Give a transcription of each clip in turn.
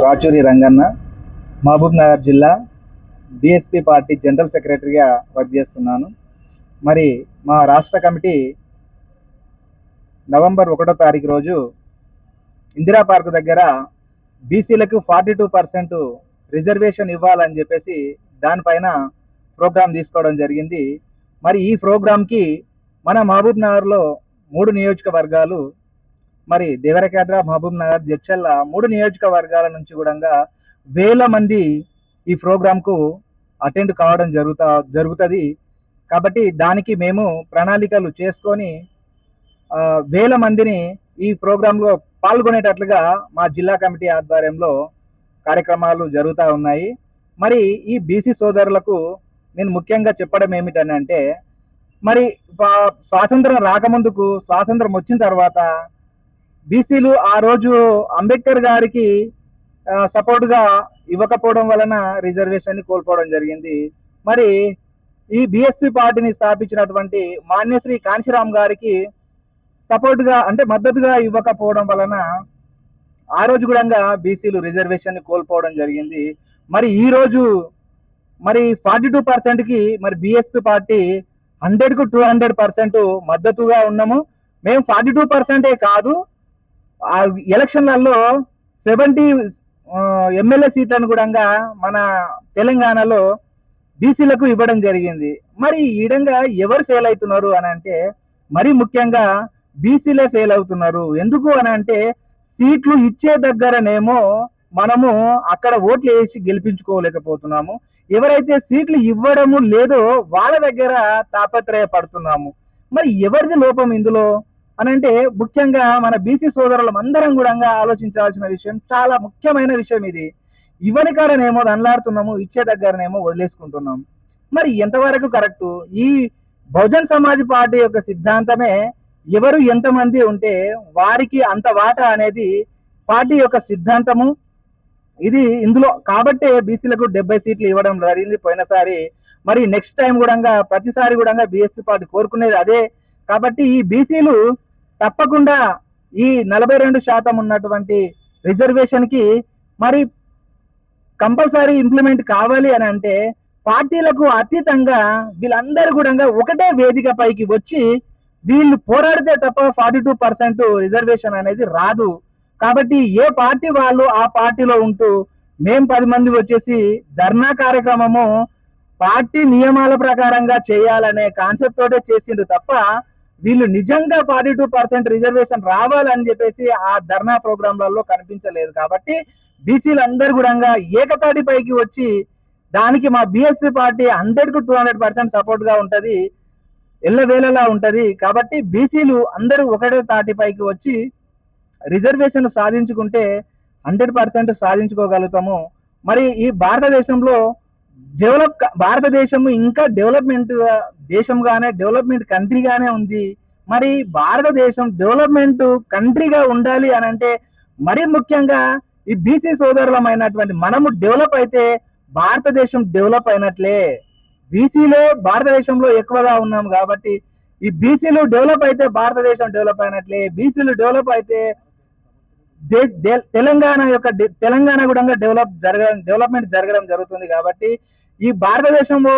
రాచూరి రంగన్న మహబూబ్ నగర్ జిల్లా BSP party general సెక్రటరీగా work చేస్తున్నాను. మరి మా రాష్ట్ర కమిటీ నవంబర్ ఒకటో తారీఖు రోజు ఇందిరా పార్క్ దగ్గర బీసీలకు ఫార్టీ టూ పర్సెంట్ రిజర్వేషన్ ఇవ్వాలని చెప్పేసి దానిపైన ప్రోగ్రాం తీసుకోవడం జరిగింది. మరి ఈ ప్రోగ్రాంకి మన మహబూబ్ నగర్లో మూడు నియోజకవర్గాలు మరి దేవరకేద్ర మహబూబ్ నగర్ జడ్చల్ల మూడు నియోజకవర్గాల నుంచి కూడా వేల మంది ఈ ప్రోగ్రాంకు అటెండ్ కావడం జరుగుతా జరుగుతుంది. కాబట్టి దానికి మేము ప్రణాళికలు చేసుకొని వేల మందిని ఈ ప్రోగ్రాంలో పాల్గొనేటట్లుగా మా జిల్లా కమిటీ ఆధ్వర్యంలో కార్యక్రమాలు జరుగుతూ ఉన్నాయి. మరి ఈ బీసీ సోదరులకు నేను ముఖ్యంగా చెప్పడం ఏమిటని అంటే మరి స్వాతంత్రం రాకముందుకు స్వాతంత్రం వచ్చిన తర్వాత బీసీలు ఆ రోజు అంబేద్కర్ గారికి సపోర్ట్గా ఇవ్వకపోవడం వలన రిజర్వేషన్ని కోల్పోవడం జరిగింది. మరి ఈ బిఎస్పి పార్టీని స్థాపించినటువంటి మాన్యశ్రీ కాంశీరామ్ గారికి సపోర్ట్గా అంటే మద్దతుగా ఇవ్వకపోవడం వలన ఆ రోజు కూడా బీసీలు రిజర్వేషన్ని కోల్పోవడం జరిగింది. మరి ఈ రోజు మరి ఫార్టీ టూ పర్సెంట్కి మరి బిఎస్పి పార్టీ హండ్రెడ్కు టూ హండ్రెడ్ పర్సెంట్ మద్దతుగా ఉన్నాము. మేము ఫార్టీ టూ పర్సెంటే కాదు ఆ ఎలక్షన్లలో సెవెంటీ ఎమ్మెల్యే సీట్లను కూడా మన తెలంగాణలో బీసీలకు ఇవ్వడం జరిగింది. మరి ఈ విధంగా ఎవరు ఫెయిల్ అవుతున్నారు అని అంటే మరి ముఖ్యంగా బీసీలే ఫెయిల్ అవుతున్నారు. ఎందుకు అని అంటే సీట్లు ఇచ్చే దగ్గరనేమో మనము అక్కడ ఓట్లు వేసి గెలిపించుకోలేకపోతున్నాము. ఎవరైతే సీట్లు ఇవ్వడము లేదో వాళ్ళ దగ్గర తాపత్రయ పడుతున్నాము మరి ఎవరిది లోపం ఇందులో? అని అంటే ముఖ్యంగా మన బీసీ సోదరులం అందరం కూడా ఆలోచించాల్సిన విషయం చాలా ముఖ్యమైన విషయం ఇది. ఇవ్వని కాడనేమో దండలాడుతున్నాము ఇచ్చే దగ్గరనేమో వదిలేసుకుంటున్నాం. మరి ఎంతవరకు కరెక్టు? ఈ బహుజన్ సమాజ్ పార్టీ యొక్క సిద్ధాంతమే ఎవరు ఎంతమంది ఉంటే వారికి అంత వాటా అనేది పార్టీ యొక్క సిద్ధాంతము. ఇది ఇందులో కాబట్టే బీసీలకు డెబ్బై సీట్లు ఇవ్వడం జరిగింది పోయినసారి. మరి నెక్స్ట్ టైం కూడా ప్రతిసారి కూడా బీఎస్పీ పార్టీ కోరుకునేది అదే కాబట్టి ఈ బీసీలు తప్పకుండా ఈ నలభై రెండు శాతం ఉన్నటువంటి రిజర్వేషన్కి మరి కంపల్సరీ ఇంప్లిమెంట్ కావాలి అని అంటే పార్టీలకు అతీతంగా వీళ్ళందరూ కూడా ఒకటే వేదిక పైకి వచ్చి వీళ్ళు పోరాడితే తప్ప ఫార్టీ టూ పర్సెంట్ రిజర్వేషన్ అనేది రాదు. కాబట్టి ఏ పార్టీ వాళ్ళు ఆ పార్టీలో ఉంటూ మేం పది మంది వచ్చేసి ధర్నా కార్యక్రమము పార్టీ నియమాల ప్రకారంగా చేయాలనే కాన్సెప్ట్ తోటే చేసిండు తప్ప వీళ్ళు నిజంగా ఫార్టీ టూ పర్సెంట్ రిజర్వేషన్ రావాలని చెప్పేసి ఆ ధర్నా ప్రోగ్రాంలలో కనిపించలేదు కాబట్టి బీసీలు అందరు కూడా ఏకతాటి పైకి వచ్చి దానికి మా బీఎస్పీ పార్టీ హండ్రెడ్కు టూ హండ్రెడ్ పర్సెంట్ సపోర్ట్గా ఉంటది ఎల్లవేళలా ఉంటది. కాబట్టి బీసీలు అందరూ ఒకటే తాటి పైకి వచ్చి రిజర్వేషన్ సాధించుకుంటే హండ్రెడ్ పర్సెంట్ సాధించుకోగలుగుతాము. మరి ఈ భారతదేశంలో డెవలప్ భారతదేశం ఇంకా డెవలప్మెంట్ దేశంగానే డెవలప్మెంట్ కంట్రీగానే ఉంది. మరి భారతదేశం డెవలప్మెంట్ కంట్రీగా ఉండాలి అని అంటే మరి ముఖ్యంగా ఈ బీసీ సోదరులమైనటువంటి మనము డెవలప్ అయితే భారతదేశం డెవలప్ అయినట్లే. బీసీలో భారతదేశంలో ఎక్కువగా ఉన్నాం కాబట్టి ఈ బీసీలు డెవలప్ అయితే భారతదేశం డెవలప్ అయినట్లే. బీసీలు డెవలప్ అయితే తెలంగాణ యొక్క తెలంగాణ కూడా డెవలప్ జరగడం డెవలప్మెంట్ జరగడం జరుగుతుంది కాబట్టి ఈ భారతదేశంలో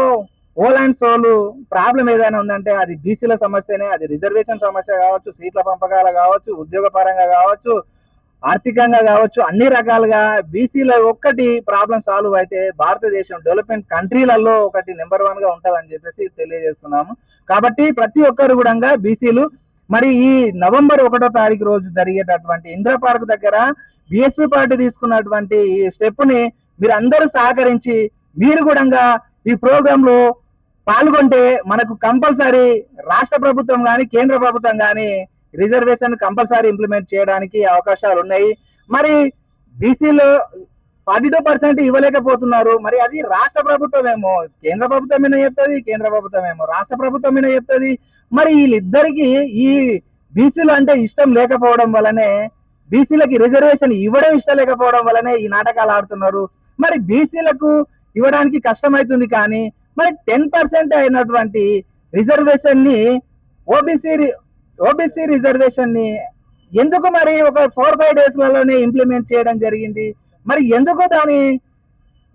ఓల్ అండ్ ప్రాబ్లం ఏదైనా ఉందంటే అది బీసీల సమస్యనే అది రిజర్వేషన్ సమస్య కావచ్చు సీట్ల పంపకాలు కావచ్చు ఉద్యోగ పరంగా కావచ్చు ఆర్థికంగా కావచ్చు అన్ని రకాలుగా బీసీల ఒక్కటి ప్రాబ్లం సాల్వ్ అయితే భారతదేశం డెవలప్మెంట్ కంట్రీలలో ఒకటి నెంబర్ వన్గా ఉంటదని చెప్పేసి తెలియజేస్తున్నాము. కాబట్టి ప్రతి ఒక్కరు కూడా బీసీలు మరి ఈ నవంబర్ ఒకటో తారీఖు రోజు జరిగేటటువంటి ఇందిరా పార్క్ దగ్గర బిఎస్పీ పార్టీ తీసుకున్నటువంటి ఈ స్టెప్ని మీరు అందరూ సహకరించి మీరు కూడా ఈ ప్రోగ్రామ్లో పాల్గొంటే మనకు కంపల్సరీ రాష్ట్ర ప్రభుత్వం కానీ కేంద్ర ప్రభుత్వం కానీ రిజర్వేషన్ కంపల్సరీ ఇంప్లిమెంట్ చేయడానికి అవకాశాలు ఉన్నాయి. మరి బీసీలో ఫార్టీ టూ పర్సెంట్ ఇవ్వలేకపోతున్నారు. మరి అది రాష్ట్ర ప్రభుత్వం ఏమో కేంద్ర ప్రభుత్వం మీద చెప్తుంది కేంద్ర ప్రభుత్వం ఏమో రాష్ట్ర ప్రభుత్వం మీద చెప్తుంది. మరి వీళ్ళిద్దరికి ఈ బీసీలు అంటే ఇష్టం లేకపోవడం వల్లనే బీసీలకి రిజర్వేషన్ ఇవ్వడం ఇష్టం లేకపోవడం వల్లనే ఈ నాటకాలు ఆడుతున్నారు. మరి బీసీలకు ఇవ్వడానికి కష్టమవుతుంది కానీ మరి టెన్ పర్సెంట్ అయినటువంటి రిజర్వేషన్ని ఓబీసీ ఓబీసీ రిజర్వేషన్ని ఎందుకు మరి ఒక ఫోర్ ఫైవ్ డేస్ లలోనే ఇంప్లిమెంట్ చేయడం జరిగింది? మరి ఎందుకు దాని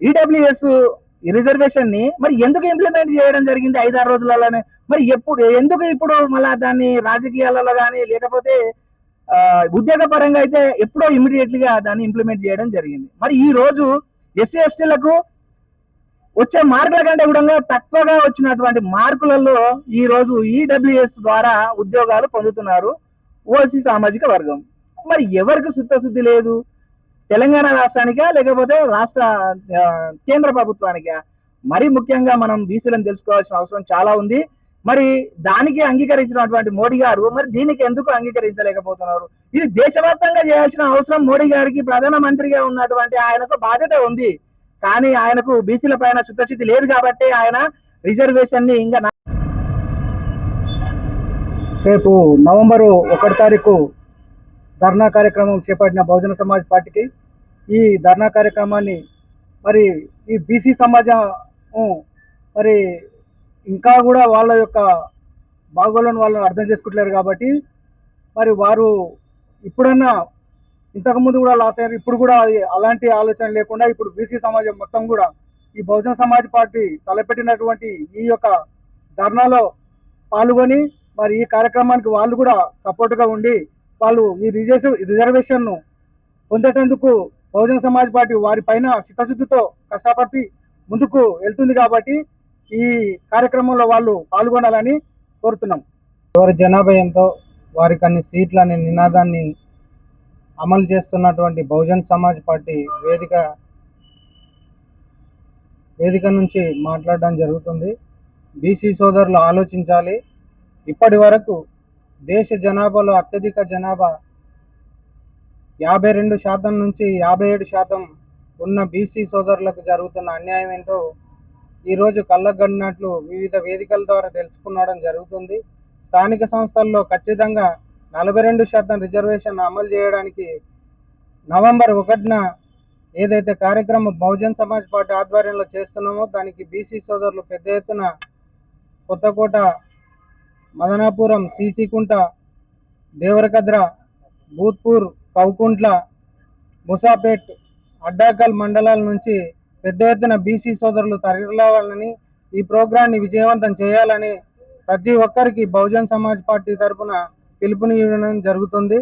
ఈడబ్ల్యూఎస్ రిజర్వేషన్ని మరి ఎందుకు ఇంప్లిమెంట్ చేయడం జరిగింది ఐదారు రోజులలోనే? మరి ఎప్పుడు ఎందుకు ఇప్పుడు మళ్ళా దాన్ని రాజకీయాలలో కానీ లేకపోతే ఉద్యోగ పరంగా అయితే ఎప్పుడో ఇమీడియట్లీగా దాన్ని ఇంప్లిమెంట్ చేయడం జరిగింది. మరి ఈ రోజు ఎస్సీ ఎస్టీలకు వచ్చే మార్కుల కంటే కూడా తక్కువగా వచ్చినటువంటి మార్కులలో ఈ రోజు ఈడబ్ల్యూఎస్ ద్వారా ఉద్యోగాలు పొందుతున్నారు ఓసీ సామాజిక వర్గం. మరి ఎవరికి శుద్ధశుద్ధి లేదు? తెలంగాణ రాష్ట్రానికా లేకపోతే రాష్ట్ర కేంద్ర ప్రభుత్వానికా? మరి ముఖ్యంగా మనం బీసీలను తెలుసుకోవాల్సిన అవసరం చాలా ఉంది. మరి దానికి అంగీకరించినటువంటి మోడీ గారు మరి దీనికి ఎందుకు అంగీకరించలేకపోతున్నారు? ఇది దేశవ్యాప్తంగా చేయాల్సిన అవసరం మోడీ గారికి ప్రధానమంత్రిగా ఉన్నటువంటి ఆయనకు బాధ్యత ఉంది. కానీ ఆయనకు బీసీల పైన చిత్తశుద్ధి లేదు కాబట్టి ఆయన రిజర్వేషన్ని ఇంకా రేపు నవంబరు ఒకటి తారీఖు ధర్నా కార్యక్రమం చేపట్టిన బహుజన సమాజ్ పార్టీకి ఈ ధర్నా కార్యక్రమాన్ని మరి ఈ బీసీ సమాజం మరి ఇంకా కూడా వాళ్ళ యొక్క బాగోళ్ళను వాళ్ళని అర్థం చేసుకుంటలేరు కాబట్టి మరి వారు ఇప్పుడన్నా ఇంతకుముందు కూడా లాస్ అయ్యారు. ఇప్పుడు కూడా అది అలాంటి ఆలోచన లేకుండా ఇప్పుడు బీసీ సమాజం మొత్తం కూడా ఈ బహుజన సమాజ్ పార్టీ తలపెట్టినటువంటి ఈ యొక్క ధర్నాలో పాల్గొని మరి ఈ కార్యక్రమానికి వాళ్ళు కూడా సపోర్ట్గా ఉండి వాళ్ళు ఈ రిజర్వేషన్ రిజర్వేషన్ను పొందేటందుకు బహుజన సమాజ్ పార్టీ వారి పైన చిత్తశుద్ధితో కష్టపడి ముందుకు వెళ్తుంది కాబట్టి ఈ కార్యక్రమంలో వాళ్ళు పాల్గొనాలని కోరుతున్నాం. ఎవరి జనాభా ఎంతో వారికి అన్ని సీట్లు అనే నినాదాన్ని అమలు చేస్తున్నటువంటి బహుజన్ సమాజ్ పార్టీ వేదిక వేదిక నుంచి మాట్లాడడం జరుగుతుంది. బీసీ సోదరులు ఆలోచించాలి. ఇప్పటి వరకు దేశ జనాభాలో అత్యధిక జనాభా యాభై రెండు శాతం నుంచి యాభై ఏడు శాతం ఉన్న బీసీ సోదరులకు జరుగుతున్న అన్యాయం ఏంటో ఈరోజు కళ్ళగడినట్లు వివిధ వేదికల ద్వారా తెలుసుకునడం జరుగుతుంది. స్థానిక సంస్థల్లో ఖచ్చితంగా నలభై రెండు శాతం రిజర్వేషన్ అమలు చేయడానికి నవంబర్ ఒకటిన ఏదైతే కార్యక్రమం బహుజన్ సమాజ్ పార్టీ ఆధ్వర్యంలో చేస్తున్నామో దానికి బీసీ సోదరులు పెద్ద ఎత్తున కొత్తకోట మదనాపురం సీసీకుంట దేవరకద్ర భూత్పూర్ కౌకుంట్ల ముసాపేట్ అడ్డాకల్ మండలాల నుంచి పెద్ద ఎత్తున బీసీ సోదరులు తరలిరావాలని ఈ ప్రోగ్రాన్ని విజయవంతం చేయాలని ప్రతి ఒక్కరికి బహుజన్ సమాజ్ పార్టీ తరపున పిలుపునివ్వడం జరుగుతుంది.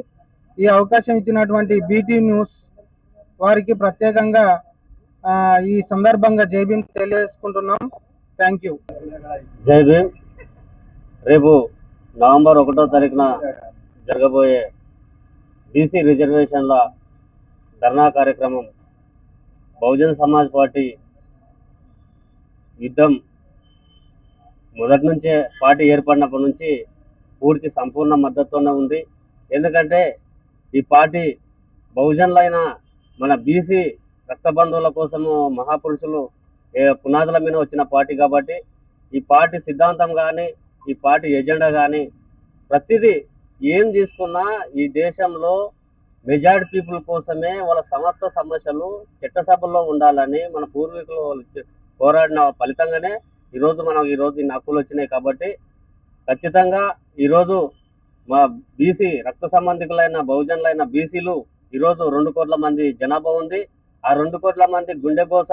ఈ అవకాశం ఇచ్చినటువంటి బీటీ న్యూస్ వారికి ప్రత్యేకంగా ఈ సందర్భంగా జైబీం తెలియజేసుకుంటున్నాం. Thank you. జై భీమ్. రేపు నవంబర్ ఒకటో తారీఖున జరగబోయే బీసీ రిజర్వేషన్ల ధర్నా కార్యక్రమం బహుజన్ సమాజ్ పార్టీ యుద్ధం మొదటి నుంచే పార్టీ ఏర్పడినప్పటి నుంచి పూర్తి సంపూర్ణ మద్దతుతోనే ఉంది. ఎందుకంటే ఈ పార్టీ బహుజనులైన మన బీసీ రక్త బంధువుల కోసము మహాపురుషులు ఏ పునాదుల మీద వచ్చిన పార్టీ కాబట్టి ఈ పార్టీ సిద్ధాంతం కానీ ఈ పార్టీ ఎజెండా కానీ ప్రతిదీ ఏం తీసుకున్నా ఈ దేశంలో మెజారిటీ పీపుల్ కోసమే వాళ్ళ సమస్త సమస్యలు చట్టసభల్లో ఉండాలని మన పూర్వీకులు పోరాడిన ఫలితంగానే ఈరోజు మనం ఈరోజు ఈ హక్కులు వచ్చినాయి కాబట్టి ఖచ్చితంగా ఈరోజు మా బీసీ రక్త సంబంధికులైన బహుజనులైన బీసీలు ఈరోజు రెండు కోట్ల మంది జనాభా ఉంది. ఆ రెండు కోట్ల మంది గుండెకోస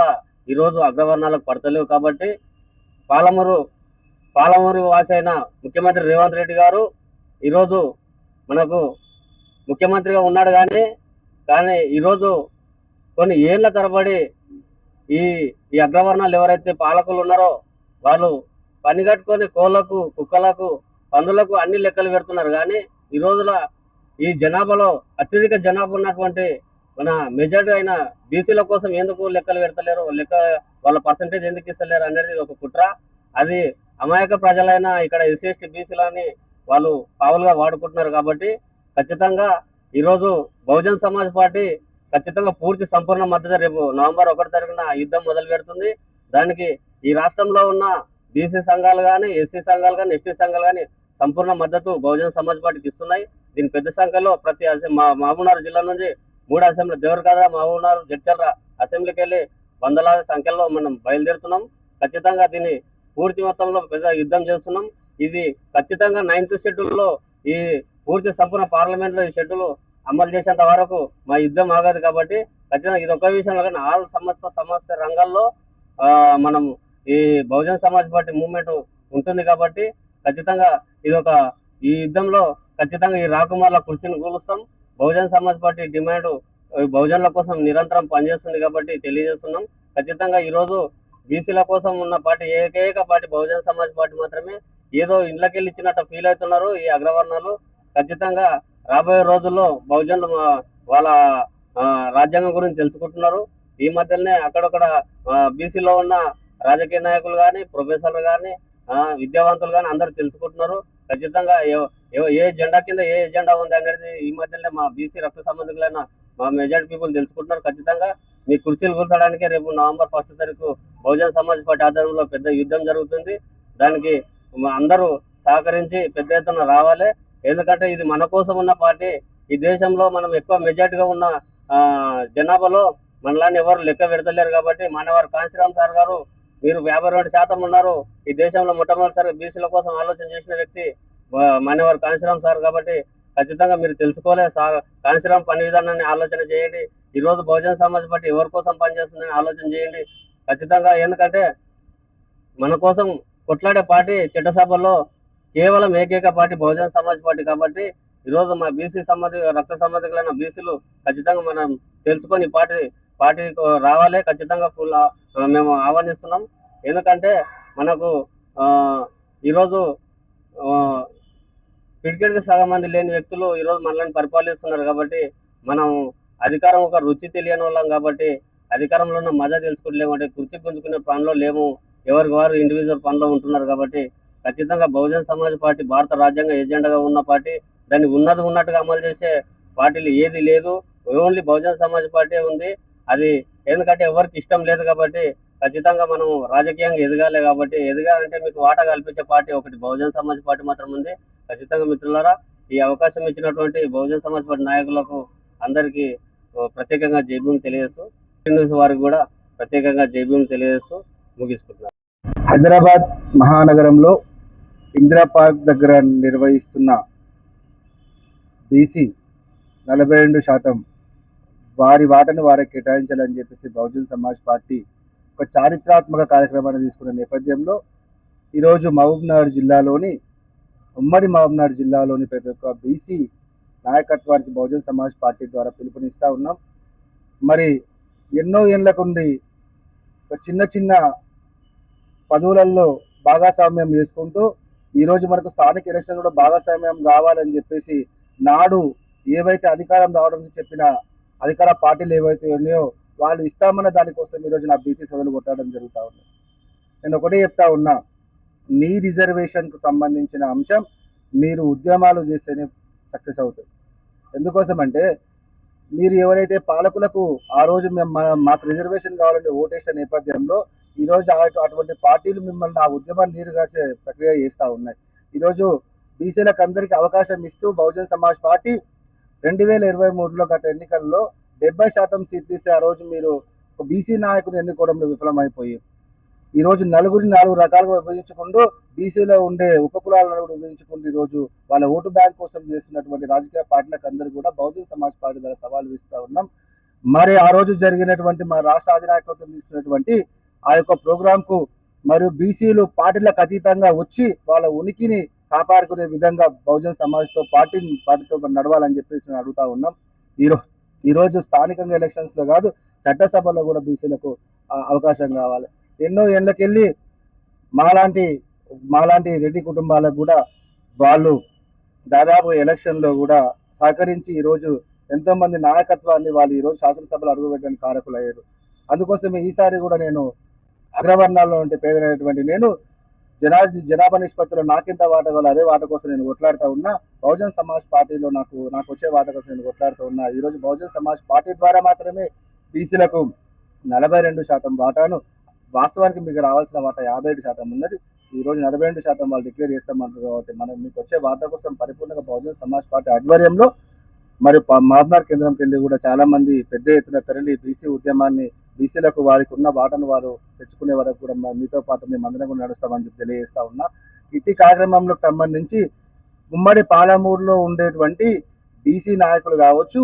ఈరోజు అగ్రవర్ణాలకు పడతలేవు కాబట్టి పాలమూరు పాలమూరు వాసి అయిన ముఖ్యమంత్రి రేవంత్ రెడ్డి గారు ఈరోజు మనకు ముఖ్యమంత్రిగా ఉన్నాడు కానీ కానీ ఈరోజు కొన్ని ఏళ్ళ తరబడి ఈ ఈ అగ్రవర్ణాలు ఎవరైతే పాలకులు ఉన్నారో వాళ్ళు పని కట్టుకొని కోళ్ళకు కుక్కలకు పందులకు అన్ని లెక్కలు పెడుతున్నారు. కానీ ఈ రోజుల ఈ జనాభాలో అత్యధిక జనాభా ఉన్నటువంటి మన మెజార్టీ అయిన బీసీల కోసం ఎందుకు లెక్కలు పెడతలేరు? లెక్క వాళ్ళ పర్సంటేజ్ ఎందుకు ఇస్తలేరు అనేది ఒక కుట్ర. అది అమాయక ప్రజలైన ఇక్కడ ఎస్సీ ఎస్టీ బీసీలని వాళ్ళు పావులుగా వాడుకుంటున్నారు కాబట్టి ఖచ్చితంగా ఈరోజు బహుజన్ సమాజ్ పార్టీ ఖచ్చితంగా పూర్తి సంపూర్ణ మద్దతు రేపు నవంబర్ ఒకటి తారీఖున యుద్ధం మొదలు పెడుతుంది దానికి ఈ రాష్ట్రంలో ఉన్న బీసీ సంఘాలు కానీ ఎస్సీ సంఘాలు కానీ ఎస్టీ సంఘాలు కానీ సంపూర్ణ మద్దతు బహుజన సమాజ్ పార్టీకి ఇస్తున్నాయి. దీని పెద్ద సంఖ్యలో ప్రతి మా మహబూబ్నగర్ జిల్లా నుంచి మూడు అసెంబ్లీ దేవరకథ మహబూబ్నగర్ జడ్చర్ర అసెంబ్లీకి వెళ్ళి వందలాది సంఖ్యలో మనం బయలుదేరుతున్నాం. ఖచ్చితంగా దీన్ని పూర్తి మొత్తంలో పెద్ద యుద్ధం చేస్తున్నాం. ఇది ఖచ్చితంగా నైన్త్ షెడ్యూల్లో ఈ పూర్తి సంపూర్ణ పార్లమెంట్లో ఈ షెడ్యూల్ అమలు చేసేంత వరకు మా యుద్ధం ఆగదు కాబట్టి ఖచ్చితంగా ఇది ఒక విషయంలో కానీ ఆల్ సమస్త సమస్త రంగాల్లో మనం ఈ బహుజన్ సమాజ్ పార్టీ మూవ్మెంట్ ఉంటుంది కాబట్టి ఖచ్చితంగా ఇది ఒక ఈ యుద్ధంలో ఖచ్చితంగా ఈ రాకుమార్ల కుర్చీని కూలుస్తాం. బహుజన సమాజ్ పార్టీ డిమాండ్ బహుజనుల కోసం నిరంతరం పనిచేస్తుంది కాబట్టి తెలియజేస్తున్నాం. ఖచ్చితంగా ఈరోజు బీసీల కోసం ఉన్న పార్టీ ఏకైక పార్టీ బహుజన సమాజ్ పార్టీ మాత్రమే. ఏదో ఇండ్లకెళ్ళి ఇచ్చినట్టు ఫీల్ అవుతున్నారు ఈ అగ్రవర్ణాలు. ఖచ్చితంగా రాబోయే రోజుల్లో బహుజనులు వాళ్ళ రాజ్యాంగం గురించి తెలుసుకుంటున్నారు. ఈ మధ్యనే అక్కడక్కడ బీసీలో ఉన్న రాజకీయ నాయకులు కానీ ప్రొఫెసర్లు కానీ విద్యావంతులు కానీ అందరూ తెలుసుకుంటున్నారు. ఖచ్చితంగా ఏ- ఏ- జెండా కింద ఏ ఎజెండా ఉంది అనేది ఈ మధ్యనే మా బీసీ రక్త సంబంధికులైన మా మెజార్టీ పీపుల్ తెలుసుకుంటున్నారు. ఖచ్చితంగా మీ కుర్చీలు కూర్చోడానికి రేపు నవంబర్ ఫస్ట్ తారీఖు బహుజన్ సమాజ్ పార్టీ ఆధ్వర్యంలో పెద్ద యుద్ధం జరుగుతుంది. దానికి అందరూ సహకరించి పెద్ద ఎత్తున రావాలి. ఎందుకంటే ఇది మన కోసం ఉన్న పార్టీ. ఈ దేశంలో మనం ఎక్కువ మెజార్టీగా ఉన్న జనాభాలో మనలాని ఎవరు లెక్క పెడతలేరు కాబట్టి మనవారు కాంశీరామ్ సార్ గారు మీరు యాభై రెండు శాతం ఉన్నారు. ఈ దేశంలో మొట్టమొదటిసారి బీసీల కోసం ఆలోచన చేసిన వ్యక్తి ఆ, మాన్యవారు కాంశీరామ్ సార్ కాబట్టి ఖచ్చితంగా మీరు తెలుసుకోలే సార్. కాంశీరామ్ పని విధానాన్ని ఆలోచన చేయండి. ఈ రోజు బహుజన సమాజ్ పార్టీ ఎవరి కోసం పనిచేస్తుందని ఆలోచన చేయండి. ఖచ్చితంగా ఎందుకంటే మన కోసం కొట్లాడే పార్టీ చట్టసభలో కేవలం ఏకైక పార్టీ బహుజన సమాజ్ పార్టీ కాబట్టి ఈరోజు మా బీసీ సంబంధి రక్త సంబంధికులైన బీసీలు ఖచ్చితంగా మనం తెలుసుకొని పార్టీ పార్టీ పార్టీకి రావాలి ఖచ్చితంగా ఫుల్ మేము ఆహ్వానిస్తున్నాం. ఎందుకంటే మనకు ఈరోజు క్రికెట్కి పిడికెడికి సగం మంది లేని వ్యక్తులు ఈరోజు మనల్ని పరిపాలిస్తున్నారు కాబట్టి మనం అధికారం ఒక రుచి తెలియని వాళ్ళం కాబట్టి అధికారంలో ఉన్న మజా తెలుసుకోవట్లేము అంటే కుర్చీ గుంజుకునే పనిలో లేము. ఎవరికి వారు ఇండివిజువల్ పనిలో ఉంటున్నారు కాబట్టి ఖచ్చితంగా బహుజన సమాజ్ పార్టీ భారత రాజ్యాంగ ఏజెండాగా ఉన్న పార్టీ దాన్ని ఉన్నది ఉన్నట్టుగా అమలు చేసే పార్టీలు ఏది లేదు. ఓన్లీ బహుజన సమాజ్ పార్టీ ఉంది. అది ఎందుకంటే ఎవరికి ఇష్టం లేదు కాబట్టి ఖచ్చితంగా మనం రాజకీయంగా ఎదగాలి కాబట్టి ఎదగాలంటే మీకు వాటా కల్పించే పార్టీ ఒకటి బహుజన సమాజ్ పార్టీ మాత్రం ఉంది. ఖచ్చితంగా మిత్రులారా ఈ అవకాశం ఇచ్చినటువంటి బహుజన సమాజ్ పార్టీ నాయకులకు అందరికీ ప్రత్యేకంగా జైభీం తెలియజేస్తూ న్యూస్ వారికి కూడా ప్రత్యేకంగా జైభీం తెలియజేస్తూ ముగిసుకుంటున్నారు హైదరాబాద్ మహానగరంలో ఇందిరా పార్క్ దగ్గర నిర్వహిస్తున్న బీసీ నలభై రెండు శాతం వారి వాటను వారికి కేటాయించాలని చెప్పేసి బహుజన్ సమాజ్ పార్టీ ఒక చారిత్రాత్మక కార్యక్రమాన్ని తీసుకున్న నేపథ్యంలో ఈరోజు మహబూబ్నగర్ జిల్లాలోని ఉమ్మడి మహబూబ్నగర్ జిల్లాలోని ప్రతి ఒక్క బీసీ నాయకత్వానికి బహుజన్ సమాజ్ పార్టీ ద్వారా పిలుపునిస్తూ ఉన్నాం. మరి ఎన్నో ఏళ్ళకుండి ఒక చిన్న చిన్న పదవులలో భాగస్వామ్యం చేసుకుంటూ ఈరోజు మనకు స్థానిక ఎలక్షన్ కూడా భాగస్వామ్యం కావాలని చెప్పేసి నాడు ఏవైతే అధికారం రావడం చెప్పిన అధికార పార్టీలు ఏవైతే ఉన్నాయో వాళ్ళు ఇస్తామన్న దానికోసం ఈరోజు నా బీసీ సోదరులు కొట్టడం జరుగుతూ ఉంది. నేను ఒకటే చెప్తా ఉన్నా మీ రిజర్వేషన్కు సంబంధించిన అంశం మీరు ఉద్యమాలు చేస్తేనే సక్సెస్ అవుతుంది. ఎందుకోసం అంటే మీరు ఎవరైతే పాలకులకు ఆ రోజు మేము మాకు రిజర్వేషన్ కావాలంటే ఓటేసిన నేపథ్యంలో ఈరోజు అటువంటి పార్టీలు మిమ్మల్ని ఆ ఉద్యమాన్ని నీరుగార్చే ప్రక్రియ చేస్తూ ఉన్నాయి. ఈరోజు బీసీలకు అందరికీ అవకాశం ఇస్తూ బహుజన్ సమాజ్ పార్టీ రెండు వేల ఇరవై మూడులో గత ఎన్నికల్లో డెబ్బై శాతం సీట్లు ఇస్తే ఆ రోజు మీరు ఒక బీసీ నాయకుని ఎన్నుకోవడంలో విఫలమైపోయి ఈరోజు నలుగురిని నాలుగు రకాలుగా విభజించుకుంటూ బీసీలో ఉండే ఉపకులాలను కూడా విభజించుకుంటూ ఈ రోజు వాళ్ళ ఓటు బ్యాంక్ కోసం చేస్తున్నటువంటి రాజకీయ పార్టీలకు అందరూ కూడా బహుజన్ సమాజ్ పార్టీ ద్వారా సవాల్ విస్తూ ఉన్నాం. మరి ఆ రోజు జరిగినటువంటి మా రాష్ట్ర అధినాయకత్వం తీసుకున్నటువంటి ఆ యొక్క ప్రోగ్రాంకు మరియు బీసీలు పార్టీలకు అతీతంగా వచ్చి వాళ్ళ ఉనికిని కాపాడుకునే విధంగా బహుజన్ సమాజ్తో పార్టీ పార్టీతో నడవాలని చెప్పేసి నేను అడుగుతా ఉన్నాం. ఈరోజు ఈరోజు స్థానికంగా ఎలక్షన్స్లో కాదు చట్టసభలో కూడా బీసీలకు అవకాశం కావాలి. ఎన్నో ఏళ్ళకెళ్ళి మాలాంటి మాలాంటి రెడ్డి కుటుంబాలకు కూడా వాళ్ళు దాదాపు ఎలక్షన్లో కూడా సహకరించి ఈరోజు ఎంతోమంది నాయకత్వాన్ని వాళ్ళు ఈరోజు శాసనసభలు శాసనసభలో అడుగుపెట్టడానికి కారకులు అయ్యారు అందుకోసమే ఈసారి కూడా నేను అగ్రవర్ణాల్లో ఉంటే పేదలైనటువంటి నేను జనా జనాభా నిష్పత్తిలో నాకింత వాట వల్ల అదే వాట కోసం నేను కొట్లాడుతూ ఉన్నా బహుజన్ సమాజ్ పార్టీలో నాకు నాకు వచ్చే వాట కోసం నేను కొట్లాడుతూ ఉన్నా ఈరోజు బహుజన్ సమాజ్ పార్టీ ద్వారా మాత్రమే బీసీలకు నలభై రెండు శాతం వాటాను వాస్తవానికి మీకు రావాల్సిన వాటా యాభై ఏడు శాతం ఉన్నది. ఈ రోజు నలభై రెండు శాతం వాళ్ళు డిక్లేర్ చేస్తామంటారు కాబట్టి మనం మీకు వచ్చే వాటా కోసం పరిపూర్ణంగా బహుజన్ సమాజ్ పార్టీ ఆధ్వర్యంలో మరి మాబ్నార్ కేంద్రంకి వెళ్ళి కూడా చాలా మంది పెద్ద ఎత్తున తరలి బీసీ ఉద్యమాన్ని బీసీలకు వారికి ఉన్న వాటను వారు తెచ్చుకునే వరకు కూడా మీతో పాటు మేము అందరం కూడా నడుస్తామని చెప్పి తెలియజేస్తా ఉన్నా. ఇట్టి కార్యక్రమంలో సంబంధించి ఉమ్మడి పాలమూరులో ఉండేటువంటి బీసీ నాయకులు కావచ్చు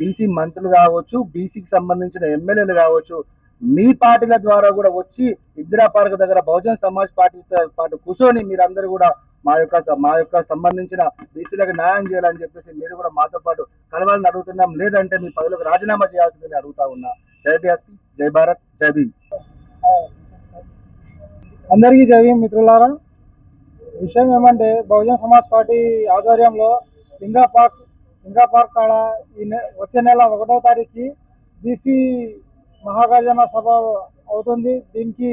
బీసీ మంత్రులు కావచ్చు బీసీకి సంబంధించిన ఎమ్మెల్యేలు కావచ్చు మీ పార్టీల ద్వారా కూడా వచ్చి ఇందిరా పార్క్ దగ్గర బహుజన్ సమాజ్ పార్టీతో పాటు కూర్చొని మీరందరూ కూడా మా యొక్క మా యొక్క సంబంధించిన బీసీలకు న్యాయం చేయాలని చెప్పేసి మీరు కూడా మాతో పాటు కలవాలని అడుగుతున్నాం. లేదంటే మీ పదవులకు రాజీనామా చేయాల్సిందని అడుగుతా ఉన్నా. జై బిఎస్పి జై భారత్ జై భీమ్. అందరికీ జై భీమ్ మిత్రులారా. విషయం ఏమంటే బహుజన్ సమాజ్ పార్టీ ఆధ్వర్యంలో ఇంకా పార్క్ ఇంకా పార్క్ కాడ ఈ నె వచ్చే నెల ఒకటో తారీఖుకి బీసీ మహాగర్జన సభ అవుతుంది. దీనికి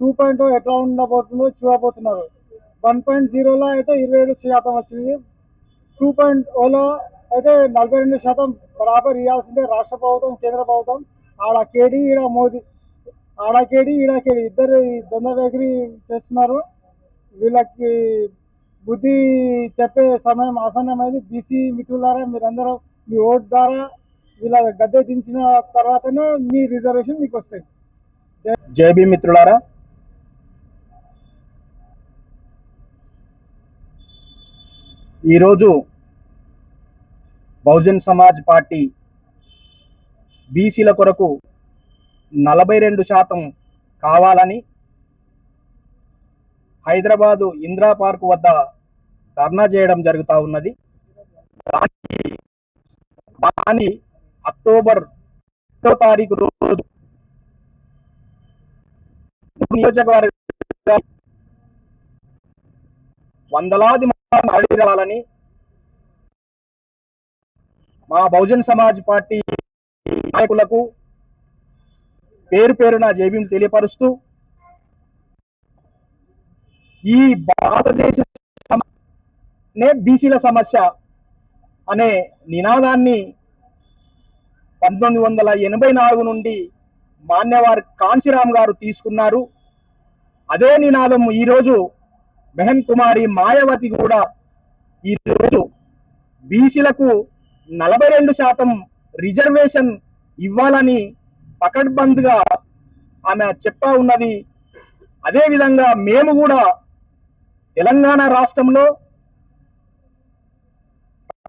టూ పాయింట్ ఎట్లా ఉండబోతుందో చూడబోతున్నారు. వన్ పాయింట్ జీరోలో అయితే ఇరవై ఏడు శాతం వచ్చింది. టూ పాయింట్ ఓలో అయితే నలభై రెండు శాతం బరాబర్ ఇవ్వాల్సిందే రాష్ట్ర ప్రభుత్వం కేంద్ర ప్రభుత్వం. ఆడ కేడీ ఈడ మోదీ. ఆడ కేడీ ఈడ కేడీ. ఇద్దరు దొంగ వేగిరి చేస్తున్నారు. వీళ్ళకి బుద్ధి చెప్పే సమయం ఆసన్నమైంది. బీసీ మిత్రులారా మీరందరూ మీ ఓట్ ద్వారా వీళ్ళ గద్దె దించిన తర్వాతనే మీ రిజర్వేషన్ మీకు వస్తాయి. జేబీ మిత్రులారా. ఈరోజు బహుజన్ సమాజ్ పార్టీ బీసీల కొరకు నలభై రెండు శాతం కావాలని హైదరాబాదు ఇందిరా పార్క్ వద్ద ధర్నా చేయడం జరుగుతూ ఉన్నది. దాని అక్టోబర్ ఒకటో తారీఖు రోజు నియోజకవర్గ వందలాది మంది రావాలని మా బహుజన్ సమాజ్ పార్టీ నాయకులకు పేరు పేరున జేబీం తెలియపరుస్తూ ఈ భారతదేశ నే బీసీల సమస్య అనే నినాదాన్ని పంతొమ్మిది వందల ఎనభై నాలుగు నుండి మాన్యవారి కాంశీరామ్ గారు తీసుకున్నారు. అదే నినాదం ఈరోజు మెహన్ కుమారి మాయావతి కూడా ఈరోజు బీసీలకు నలభై రెండు శాతం రిజర్వేషన్ ఇవ్వాలని పకడ్బంద్గా ఆమె చెప్తా ఉన్నది. అదే విధంగా మేము కూడా తెలంగాణ రాష్ట్రంలో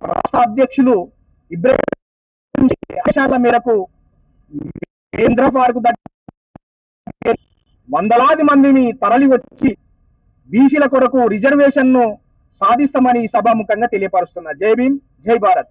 రాష్ట్ర అధ్యక్షులు ఇబ్రాహిం ఆశాల మేరకు కేంద్ర పార్కు దగ్గర వందలాది మందిని తరలి వచ్చి బీసీల కొరకు రిజర్వేషన్ను సాధిస్తామని సభాముఖంగా తెలియపరుస్తున్నా. జై భీమ్ జై భారత్.